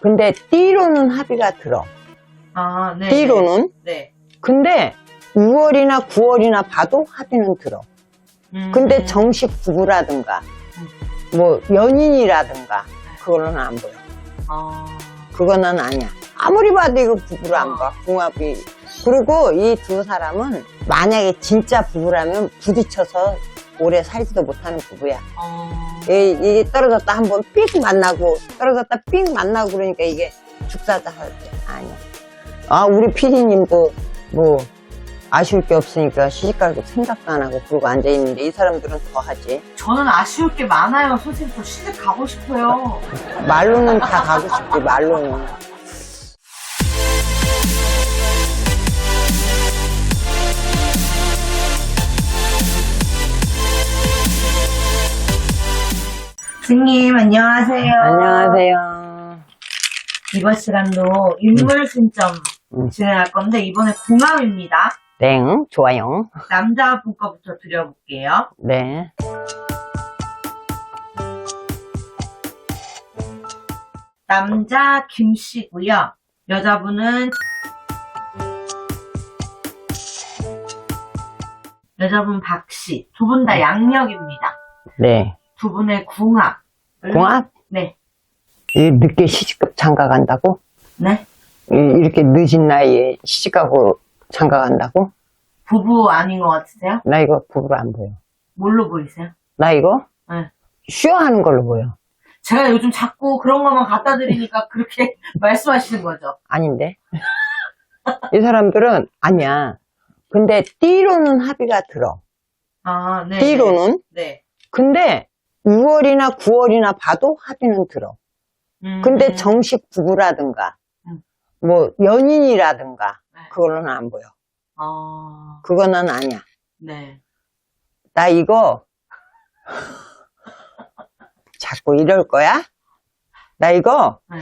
근데 띠로는 합의가 들어. 아, 네. 띠로는. 네. 근데 6월이나 9월이나 봐도 합의는 들어. 음. 근데 정식 부부라든가, 뭐, 연인이라든가, 그거는 안 보여. 아, 그거는 아니야. 아무리 봐도 이거 부부로 안 봐. 궁합이. 그리고 이 두 사람은 만약에 진짜 부부라면 부딪혀서 오래 살지도 못하는 부부야. 어, 이- 이게 떨어졌다 한 번 삑 만나고 떨어졌다 삑 만나고 그러니까 이게 죽사자 할때 아니야. 아 우리 피디님도 뭐 아쉬울 게 없으니까 시집갈고 생각도 안 하고 그러고 앉아 있는데 이 사람들은 더 하지. 저는 아쉬울 게 많아요. 선생님, 저 시집 가고 싶어요. 말로는 다 가고 싶지 말로는. 선생님, 안녕하세요. 안녕하세요. 이번 시간도 인물 신점 음. 진행할 건데, 이번에 궁합입니다. 땡 좋아요. 남자분 거부터 드려볼게요. 네. 남자 김 씨고요. 여자분은 여자분 박 씨. 두 분 다 양력입니다. 네. 두 분의 궁합. 궁합? 네. 이 늦게 시집급 장가 간다고? 네. 이- 이렇게 늦은 나이에 시집가고 장가 간다고? 부부 아닌 것 같으세요? 나 이거 부부로 안 보여. 뭘로 보이세요? 나 이거 네. 쉬어하는 걸로 보여. 제가 요즘 자꾸 그런 것만 갖다 드리니까 그렇게 말씀하시는 거죠. 아닌데? 이 사람들은 아니야. 근데 띠로는 합의가 들어. 아, 네. 띠로는. 네. 근데 6월이나 9월이나 봐도 합의는 들어. 음, 근데 정식 부부라든가, 음. 뭐 연인이라든가, 네. 그거는 안 보여. 아, 그거는 아니야. 네. 나 이거 자꾸 이럴 거야? 나 이거 네.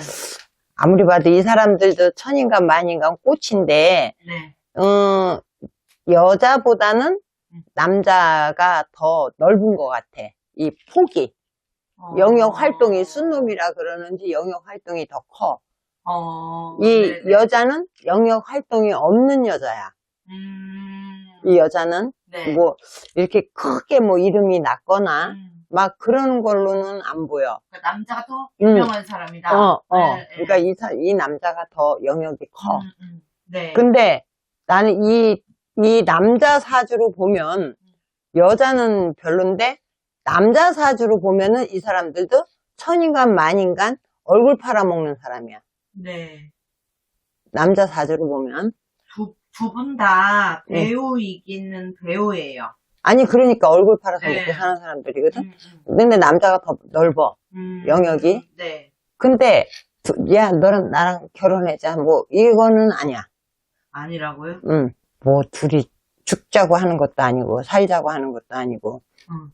아무리 봐도 이 사람들도 천인간 만인간 꽃인데 네. 음, 여자보다는 음. 남자가 더 넓은 것 같아. 이 폭이 어, 영역 활동이 순놈이라 그러는지 영역 활동이 더 커. 어, 이 네네. 여자는 영역 활동이 없는 여자야. 음, 이 여자는 네. 뭐 이렇게 크게 뭐 이름이 났거나 음, 막 그런 걸로는 안 보여. 그러니까 남자가 더 음. 유명한 사람이다. 어, 어. 네, 네. 그러니까 이, 사- 이 남자가 더 영역이 커. 음, 음. 네. 근데 나는 이, 이 남자 사주로 보면 여자는 별론데 남자 사주로 보면은 이 사람들도 천인간 만인간 얼굴 팔아먹는 사람이야. 네. 남자 사주로 보면. 두, 두분다 네. 배우이기는 배우예요. 아니, 그러니까 얼굴 팔아서 네. 먹고 사는 사람들이거든? 음, 근데 남자가 더 넓어. 음. 영역이? 네. 근데, 두- 야, 너랑 나랑 결혼하자. 뭐, 이거는 아니야. 아니라고요? 응. 뭐, 둘이 죽자고 하는 것도 아니고, 살자고 하는 것도 아니고. 음.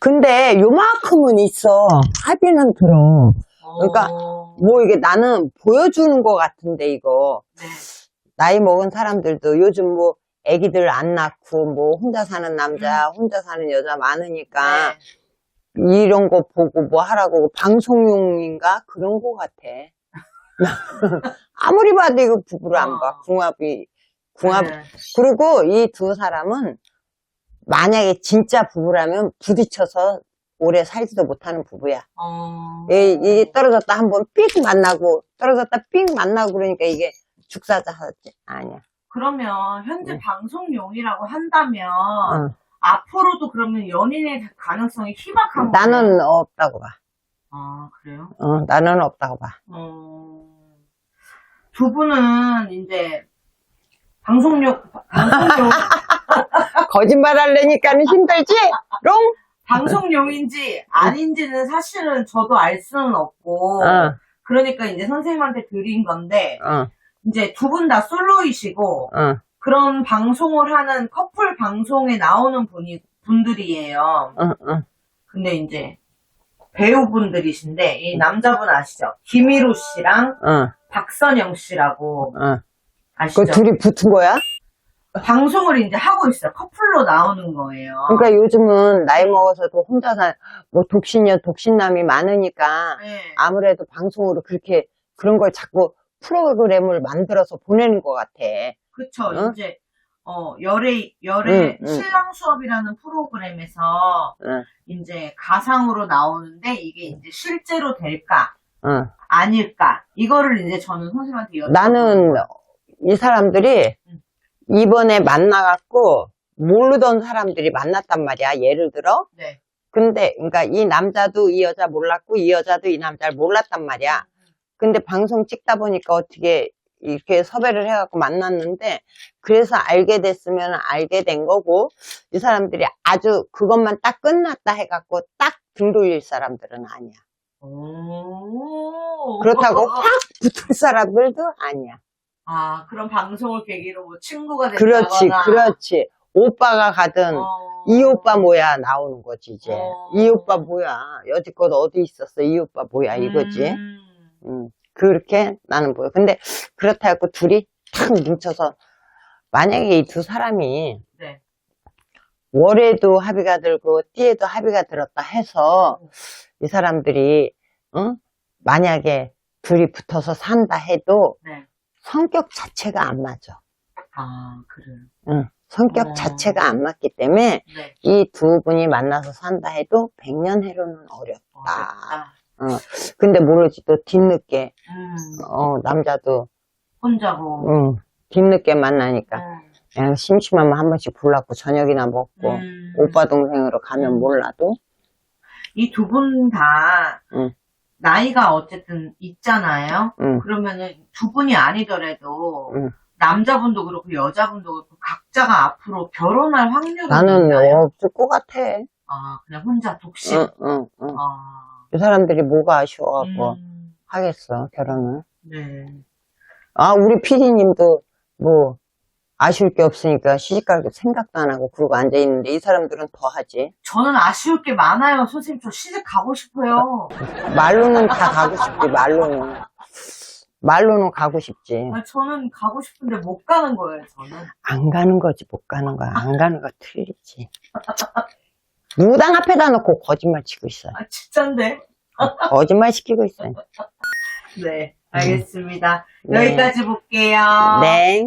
근데 요만큼은 있어. 합의는 들어. 그러니까 어, 뭐 이게 나는 보여주는 것 같은데 이거 네. 나이 먹은 사람들도 요즘 뭐 애기들 안 낳고 뭐 혼자 사는 남자, 혼자 사는 여자 많으니까 네. 이런 거 보고 뭐 하라고 방송용인가 그런 거 같아. 아무리 봐도 이거 부부로 안 봐. 어. 궁합이 궁합. 네. 그리고 이 두 사람은 만약에 진짜 부부라면 부딪혀서 오래 살지도 못하는 부부야. 어. 이, 이 떨어졌다 한번 삑 만나고 떨어졌다 삑 만나고 그러니까 이게 죽사자 하지 아니야. 그러면 현재 네. 방송용이라고 한다면 어. 앞으로도 그러면 연인의 가능성이 희박한 거예요? 나는 없다고 봐. 아 그래요? 어, 나는 없다고 봐. 어... 두 분은 이제 방송용 방송용 거짓말 하려니까는 힘들지? 롱? 방송용인지 아닌지는 사실은 저도 알 수는 없고 어, 그러니까 이제 선생님한테 드린 건데 어, 이제 두 분 다 솔로이시고 어. 그런 방송을 하는 커플 방송에 나오는 분이 분들이에요. 어, 어. 근데 이제 배우분들이신데 이 남자분 아시죠? 김희로 씨랑 어, 박선영 씨라고 어. 아시죠? 그 둘이 붙은 거야? 방송을 이제 하고 있어요. 커플로 나오는 거예요. 그러니까 요즘은 나이 먹어서도 혼자 사, 뭐 독신녀, 독신남이 많으니까 네. 아무래도 방송으로 그렇게 그런 걸 자꾸 프로그램을 만들어서 보내는 것 같아. 그쵸. 응? 이제, 어, 열애, 열애 응, 응. 신랑 수업이라는 프로그램에서 응, 이제 가상으로 나오는데 이게 이제 실제로 될까? 응. 아닐까? 이거를 이제 저는 선생님한테 여쭤 나는 이 사람들이 응. 이번에 만나갖고 모르던 사람들이 만났단 말이야. 예를 들어. 네. 근데, 그러니까 이 남자도 이 여자 몰랐고 이 여자도 이 남자를 몰랐단 말이야. 근데 방송 찍다 보니까 어떻게 이렇게 섭외를 해갖고 만났는데 그래서 알게 됐으면 알게 된 거고 이 사람들이 아주 그것만 딱 끝났다 해갖고 딱 등 돌릴 사람들은 아니야. 오. 그렇다고 확 붙을 사람들도 아니야. 아, 그런 방송을 계기로 뭐 친구가 그렇지, 된다거나. 그렇지. 오빠가 가든 어. 이 오빠 뭐야 나오는 거지 이제. 어. 이 오빠 뭐야 여지껏 어디 있었어 이 오빠 뭐야 이거지. 음. 음, 그렇게 나는 보여. 근데 그렇다 해고 둘이 탁 뭉쳐서 만약에 이 두 사람이 네. 월에도 합의가 들고 띠에도 합의가 들었다 해서 이 사람들이 응? 만약에 둘이 붙어서 산다 해도 네. 성격 자체가 안 맞아. 아, 그래요. 응. 성격 어. 자체가 안 맞기 때문에 네. 이 두 분이 만나서 산다 해도 백년해로는 어렵다. 어렵다. 근데 모르지 또 뒤늦게 음. 어, 남자도 혼자고. 응, 뒤늦게 만나니까 음. 그냥 심심하면 한 번씩 불렀고 저녁이나 먹고 음. 오빠 동생으로 가면 음. 몰라도 이 두 분 다 응. 나이가 어쨌든 있잖아요. 응, 그러면은 두 분이 아니더라도 응. 남자분도 그렇고 여자분도 그렇고 각자가 앞으로 결혼할 확률은 나는 있나요? 없을 것 같아. 아 그냥 혼자 독신. 응, 응, 응. 아. 이 사람들이 뭐가 아쉬워갖고 음. 하겠어 결혼을. 네. 아 우리 피디님도 뭐 아쉬울 게 없으니까 시집갈 생각도 안 하고 그러고 앉아 있는데 이 사람들은 더 하지. 저는 아쉬울 게 많아요. 선생님 저 시집 가고 싶어요. 말로는 다 가고 싶지 말로는. 말로는 가고 싶지. 아, 저는 가고 싶은데 못 가는 거예요. 저는. 안 가는 거지, 못 가는 거야. 안 가는 거 틀리지. 무당 앞에다 놓고 거짓말 치고 있어. 아 진짠데. 거짓말 시키고 있어. 네. 알겠습니다. 네. 여기까지 볼게요. 네.